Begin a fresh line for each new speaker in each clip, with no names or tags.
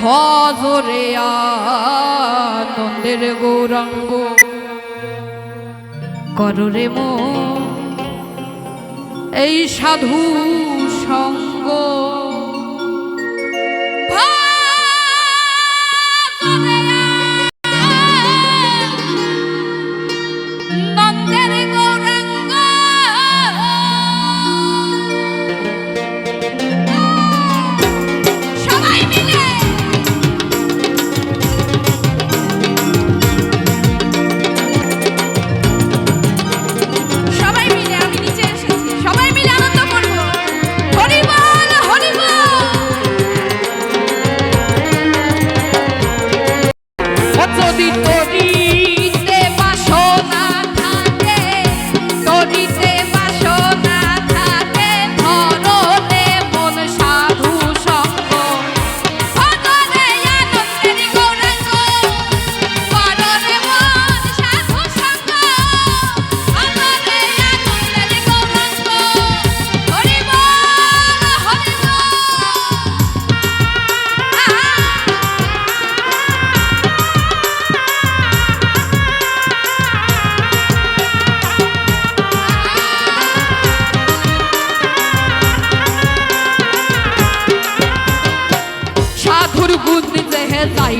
ভজরে আনন্দের গৌরাঙ্গ। কররে মো এই সাধু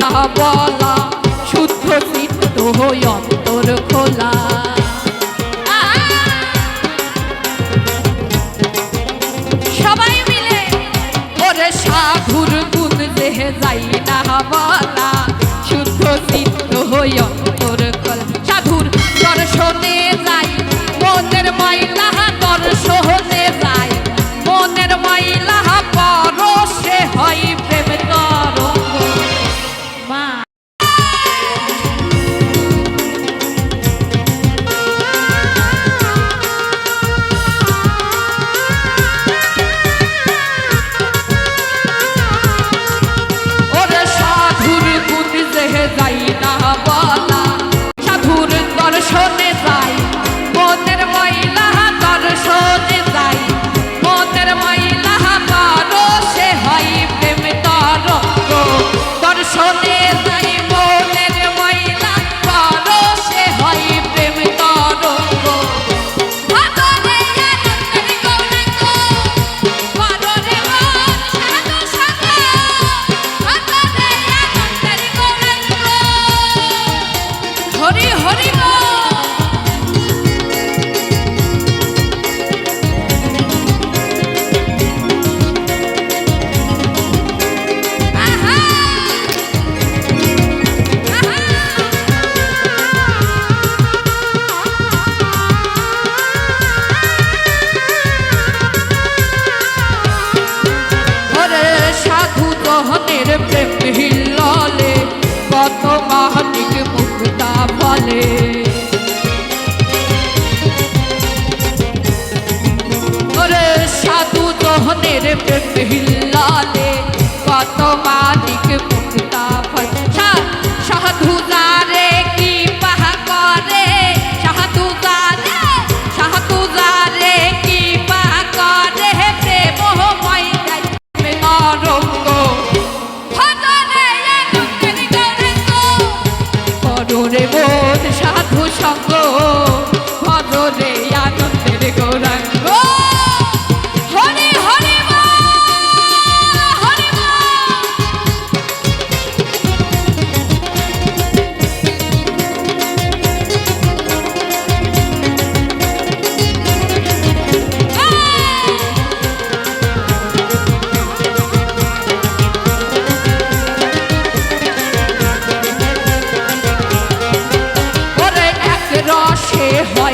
না বলা শুদ্ধ চিত্ত হই অন্তর খোলা। সবাই মিলে ওরে সাধুর গুণ দেহে যাই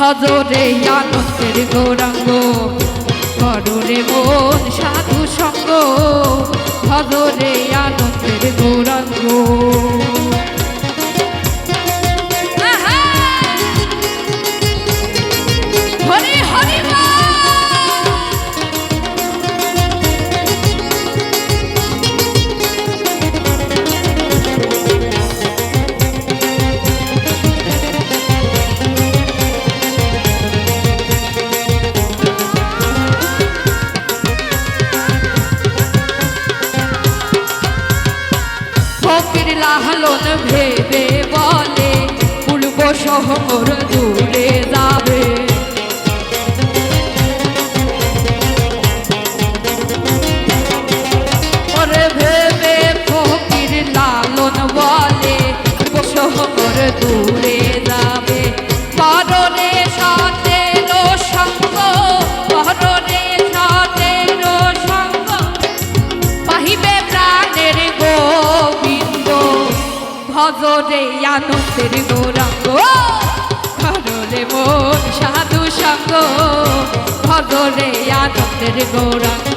হজরে আনন্দের গৌরাঙ্গ করুণে মন সাধু সঙ্গ। কাহলন ভেবে বলে ফুলবো শহর দূরে যাবে। জোরে আনন্দের গোরাঙ্গ। ঘরে মন সাধু সঙ্গ। ভজরে আনন্দের গোরাঙ্গ।